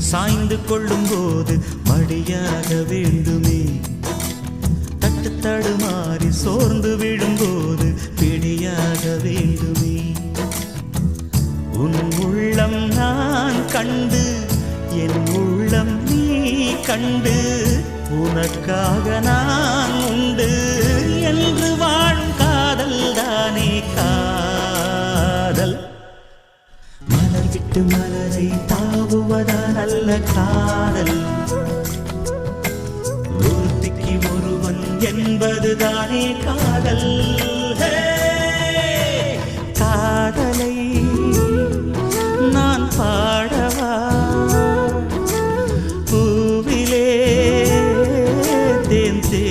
சாய்ந்து கொள்ளும் போது மடியாக வேண்டுமே. தட்டு தடுமாறி சோர்ந்து விழும்போது பிடியாக வேண்டுமே. உன் உள்ளம் நான் கண்டு என் உள்ளம் நீ கண்டு உனக்காக நான் விட்டு மனதை தாவுவதா நல்ல காதல். ஒருத்திக்கு ஒருவன் என்பதுதானே காதல். காதலை நான் பாடவா? பூவிலே தேன் தே